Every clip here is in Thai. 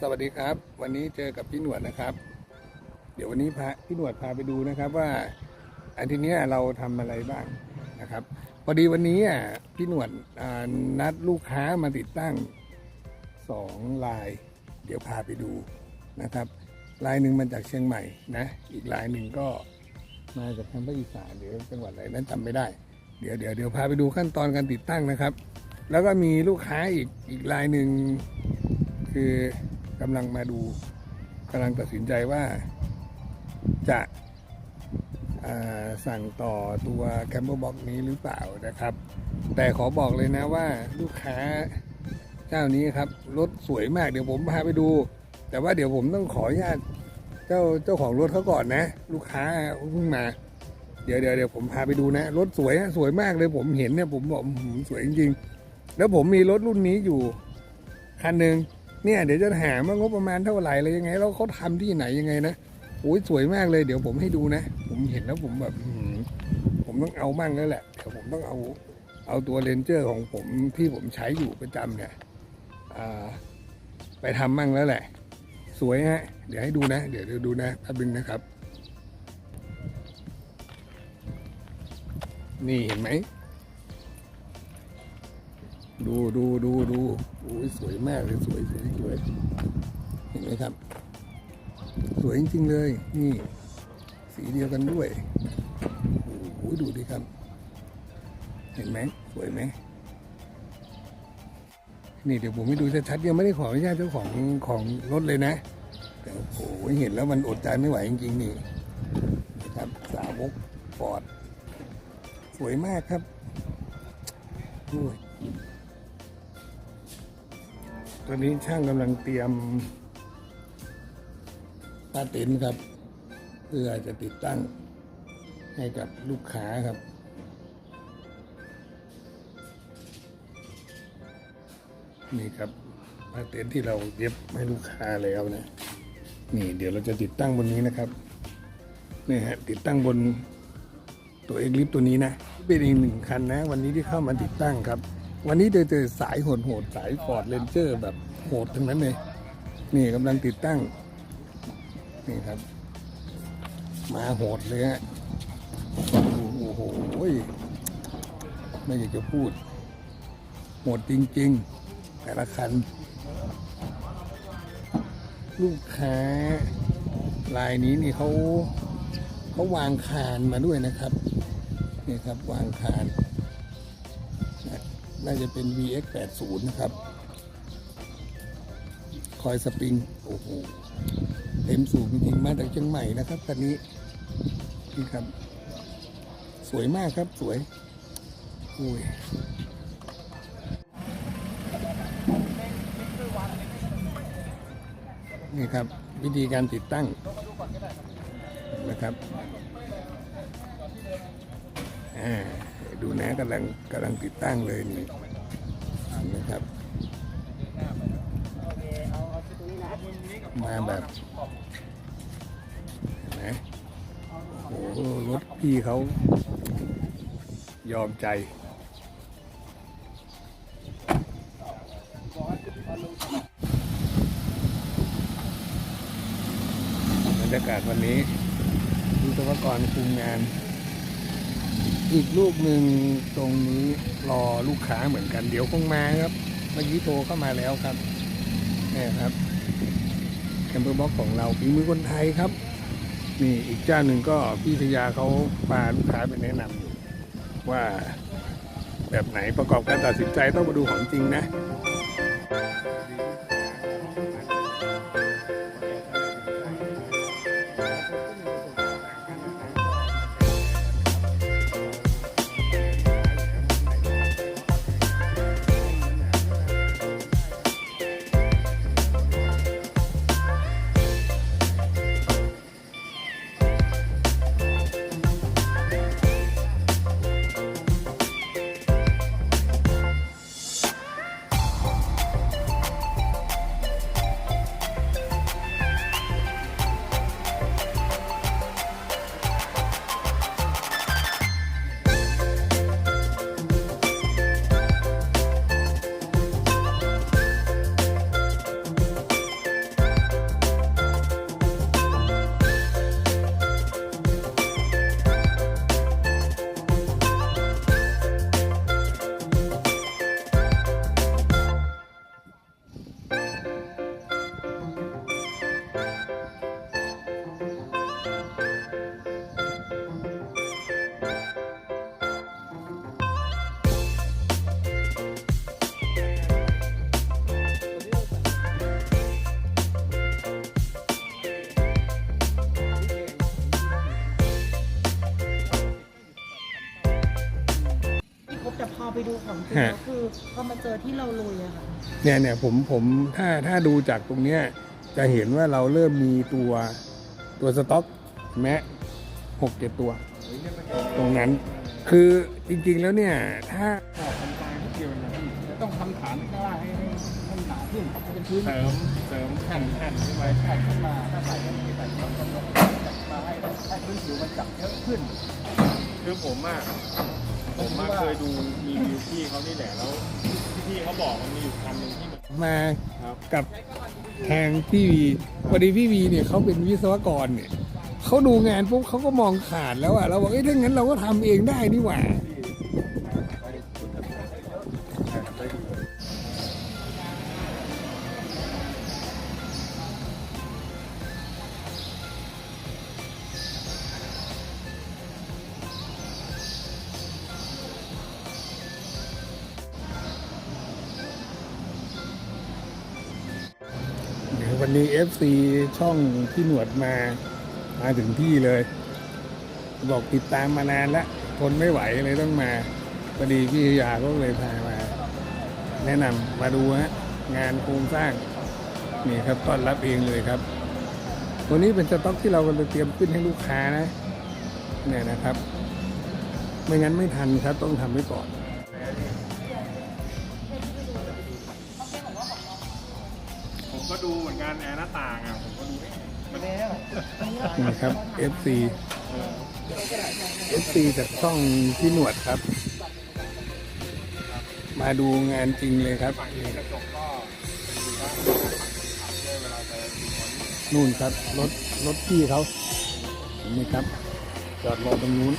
สวัสดีครับ วันนี้เจอกับพี่หนวดนะครับ เดี๋ยววันนี้พาพี่หนวดพาไปดูนะครับว่าอันทีเนี้ยเราทำอะไรบ้างนะครับ พอดีวันนี้อะพี่หนวดนัดลูกค้ามาติดตั้งสองลาย เดี๋ยวพาไปดูนะครับ ลายหนึ่งมาจากเชียงใหม่นะ อีกลายหนึ่งก็มาจากทางภาคอีสานหรือจังหวัดอะไรนั้นจำไม่ได้ เดี๋ยวเดี๋ยวเดี๋ยวพาไปดูขั้นตอนการติดตั้งนะครับ แล้วก็มีลูกค้าอีกอีกรายหนึ่งคือ กำลังมาดูกำลังตัดสินใจว่าจะาสั่งต่อตัวแคมเปอร์บ็อกนี้หรือเปล่านะครับ แต่ขอบอกเลยนะว่าลูกค้าเจ้านี้ครับรถสวยมากเดี๋ยวผมพาไปดู แต่ว่าเดี๋ยวผมต้องขออนุญาตเจ้าเจ้าของรถเขาก่อนนะ ลูกค้าเพิ่งมา เดี๋ยวเดี๋ยวเดี๋ยวผมพาไปดูนะรถสวยนะสวยมากเลยผมเห็นเนี่ยผมบอกสวยจริงๆแล้วผมมีรถรุ่นนี้อยู่คันหนึ่ง เนี่ยเดี๋ยวจะหาว่างบประมาณเท่าไหร่อะไรยังไงแล้วเขาทำที่ไหนยังไงนะโอ้ยสวยมากเลยเดี๋ยวผมให้ดูนะ ผมเห็นแล้วผมแบบผมต้องเอามั่งแล้วแหละเดี๋ยวผมต้องเอาเอาตัวเลนเจอร์ของผมที่ผมใช้อยู่ประจำเนี่ยไปทำมั่งแล้วแหละ สวยฮะ เดี๋ยวให้ดูนะ เดี๋ยวเดี๋ยวดูนะแป๊บนึงนะครับ นี่เห็นไหม ดูดูดูดูโอ้ยสวยมากเลยสวยสวยสวยเห็นไหมครับ สวยจริงๆเลย นี่ สีเดียวกันด้วยโอ้โหดูดิครับ เห็นไหมสวยไหมนี่เดี๋ยวผมให้ดูชัดๆยังไม่ได้ขออนุญาตเจ้าของของรถเลยนะ แต่โอ้โหเห็นแล้วมันอดใจไม่ไหวจริงๆนี่นะครับสาวกฟอร์ดสวยมากครับโอ้ย ตอนนี้ช่างกำลังเตรียมป้าเต็นครับ เพื่อจะติดตั้งให้กับลูกค้าครับ นี่ครับป้าเต็นท์ที่เราเย็บให้ลูกค้าแล้วนะ นี่เดี๋ยวเราจะติดตั้งบนนี้นะครับนี่ฮะติดตั้งบนตัวเอ็กลิฟตัวนี้นะ เป็นอีกหนึ่งคันนะ วันนี้ที่เข้ามาติดตั้งครับ วันนี้เจอเจอสายโหดโหดๆสายฟอร์ดเรนเจอร์แบบโหดทั้งนั้นเลย นี่กำลังติดตั้ง นี่ครับ มาโหดเลยฮะโอ้โหไม่อยากจะพูด โหดจริง ๆ แต่ละคัน ลูกค้ารายนี้นี่เขาเขาวางคานมาด้วยนะครับ นี่ครับวางคาน น่าจะเป็น VX 80นะครับ คอยสปริง โอ้โห เต็มสูบจริงๆมาจากเชียงใหม่นะครับคันนี้นี่ครับ สวยมากครับสวยโอ้ยนี่ครับ วิธีการติดตั้งนะครับอ่า ดูนะกำลังกำลังติดตั้งเลยนี่นะครับ มาแบบนไหมโอ้โหรถพี่เขายอมใจบรรยากาศวันนี้วิศวกรคุมงาน อีกลูกหนึ่งตรงนี้รอลูกค้าเหมือนกัน เดี๋ยวคงมาครับเมื่อกี้โตเข้ามาแล้วครับนี่ครับแคมเปอร์บ็อกของเราฝีมือคนไทยครับนี่อีกเจ้าหนึ่งก็พี่ธยาเขาพาลูกค้าไปแนะนำอยู่ว่าแบบไหนประกอบการตัดสินใจต้องมาดูของจริงนะ ไปดูของจริงฮะแล้วคือพอมาเจอที่เราลุยอะค่ะเนี่ยเนี่ยผมผมถ้าถ้าดูจากตรงเนี้ยจะเห็นว่าเราเริ่มมีตัวตัวสต็อกแม้หกเจ็ดตัว ตรงนั้นคือจริงๆแล้วเนี่ยถ้าก็ทำกลางที่เดียวนะพี่จะต้องทำฐานข้างล่างให้ให้ให้หนาขึ้นให้เป็นพื้นเสริมเสริมแผ่นแผ่นขึ้นไปแผ่นขึ้นมาถ้าใส่กันไม่ใส่ต้องต้องต้องจับมาให้ให้พื้นผิวมันจับเยอะขึ้น คือผมอะ ผมมาเคยดูรีวิวพี่เขานี่แหละแล้วพี่เขาบอกมันมีอยู่คำหนึ่งที่มัน มาครับ กับทางพี่วีพอดีพี่วีเนี่ยเขาเป็นวิศวกรเนี่ยเขาดูงานปุ๊บเขาก็มองขาดแล้วอะเราบอกเอ้ยถ้างั้นเราก็ทำเองได้นี่หว่า วันนี้ FC ช่องพี่หนวดมามาถึงที่เลย บอกติดตามมานานแล้วทนไม่ไหวเลยต้องมาพอดีพี่ยาก็เลยพามา แนะนำมาดูฮะงานโครงสร้างนี่ครับต้อนรับเองเลยครับ วันนี้เป็นสต็อกที่เรากำลังเตรียมขึ้นให้ลูกค้านะเนี่ยนะครับ ไม่งั้นไม่ทันครับต้องทำไว้ก่อน ดูเหมือนกันแอร์หน้าต่างอะผมก็ดูเอ๊ะมันนี่ครับ FC FC จากช่องพี่หนวดครับ มาดูงานจริงเลยครับกระจกก็ดูว่าเวลาจะดูคนนู่นครับรถรถพี่เขานี่ครับ จอดรอตรงนู้น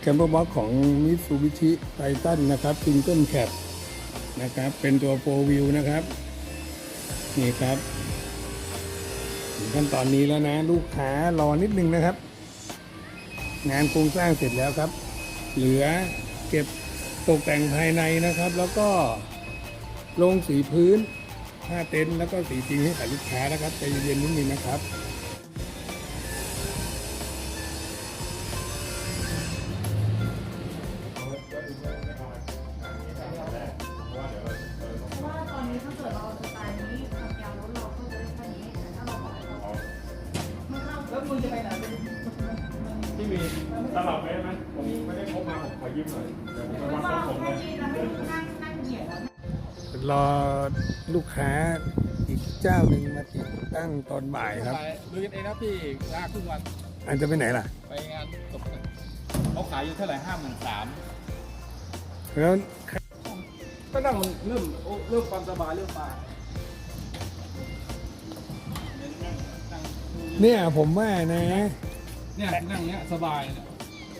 แคมเปอร์บ็อกของมิตซูบิชิไททันนะครับซิงเกิลแคปนะครับ เป็นตัวโฟวิวนะครับ นี่ครับถึงขั้นตอนนี้แล้วนะ ลูกค้ารอนิดนึงนะครับ งานโครงสร้างเสร็จแล้วครับ เหลือเก็บตกแต่งภายในนะครับ แล้วก็ลงสีพื้นผ้าเต็นท์แล้วก็สีจริงให้กับลูกค้านะครับใจเย็นๆนิดนึงนะครับ ลูกค้าอีกเจ้าหนึ่งมาติดตั้งตอนบ่ายครับลุยกันเองนะพี่ลากครึ่งวันอันจะไปไหนล่ะ ไปงานตกแต่งเขาขายอยู่เท่าไหร่ห้าหมื่นสามแล้วก็นั่งมันเริ่มโอ้เริ่มความสบายเริ่มมานั่งเนี่ยผมว่านะเนี่ยนั่งเนี้ยสบายเนี่ย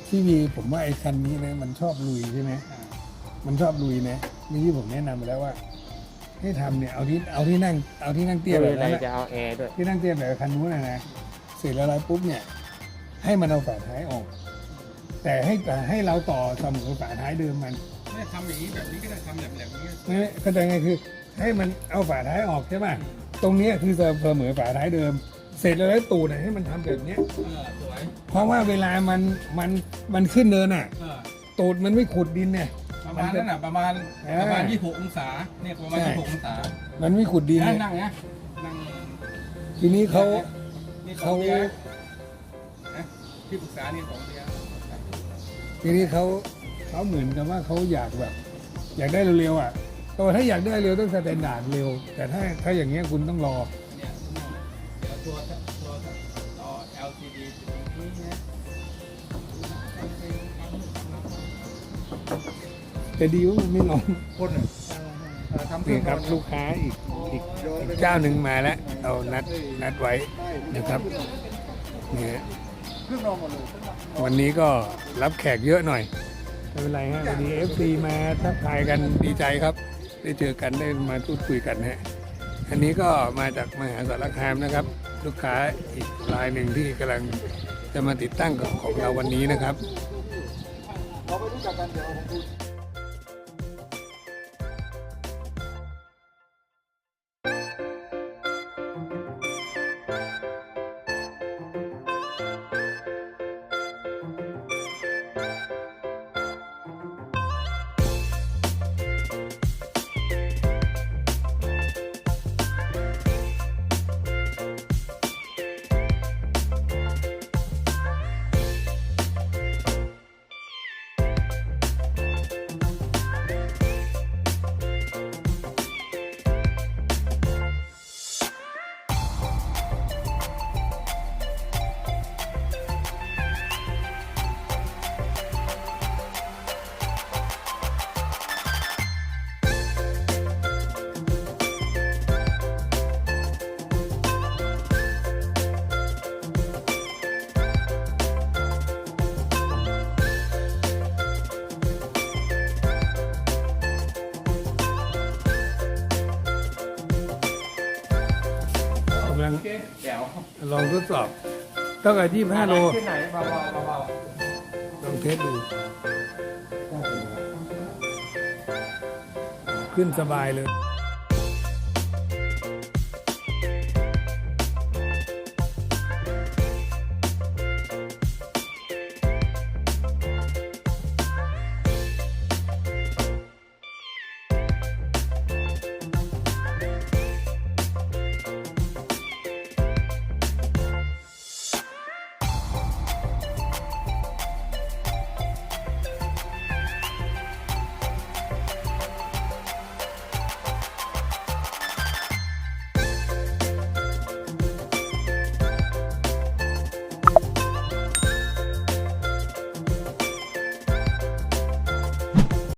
ที่มีผมว่าไอ้คันนี้นะมันชอบลุยใช่ไหมอ่ามันชอบลุยนะเมื่อกี้ผมแนะนำไปแล้วว่า ให้ทำเนี่ยเอาที่เอาที่นั่งเอาที่นั่งเตี้ยแบบนั้นจะนะเอาแอร์ด้วยที่นั่งเตี้ยแบบคันนู้นนะนะเสร็จแล้วปุ๊บเนี่ย ให้มันเอาฝาท้ายออก แต่ให้แต่ให้เราต่อเสมอฝาท้ายเดิมมันไม่ได้ทำอย่างนี้แบบนี้ก็ได้ทำแบบแบบนี้นะเข้าใจไงคือให้มันเอาฝาท้ายออกใช่ป่ะตรงเนี้ยคือเสมอฝาท้ายเดิม เสร็จแล้วแล้วตูดน่ะให้มันทำแบบเนี้ยเออสวยเพราะว่าเวลามันมันมันขึ้นเนินอะเออตูดมันไม่ขุดดินเนี่ย ประมาณนั้นน่ะประมาณเออประมาณยี่สิบหกองศาเนี่ยประมาณใช่ยี่สิบหกองศา มันไม่ขุดดินนั่เนี่งยนั่งนะนั่งทีนี้เขานี่ของเขาเบียร์นะที่ปรึกษานี่ของเบียร์ทีนี้เขาเขาเหมือนกับว่าเขาอยากแบบ อยากได้เร็วๆอะตัวถ้าอยากได้เร็วต้องสแตนดาร์ดเร็ว แต่ถ้าถ้าอย่างเงี้ยคุณต้องรอเนี่ยนั่งเดี๋ยวตัว แต่ดีว่ามันไม่ร้อนพ่นอะเออทำเครื่นี่องครับลูกค้าอีกอีกอีกเจ้าหนึ่งมาแล้วเรานัดนัดไว้นะครับเนี่ย เครื่องนอนหมดเลยวันนี้ก็รับแขกเยอะหน่อยไม่เป็นไรฮะวันนี้เอฟซีมาทักทายกันดีใจครับ ได้เจอกันได้มาพูดคุยกันฮะอันนี้ก็มาจากมหาสารคามนะครับ ลูกค้าอีกรายหนึ่งที่กำลังจะมาติดตั้งกับของเราวันนี้นะครับ เราไปรู้จักกันเดี๋ยวผมดู ลองทดสอบต้องแต่ยี่ห้าโลที่ไหนเบาๆเบาลองเทสดู ขึ้นสบายเลย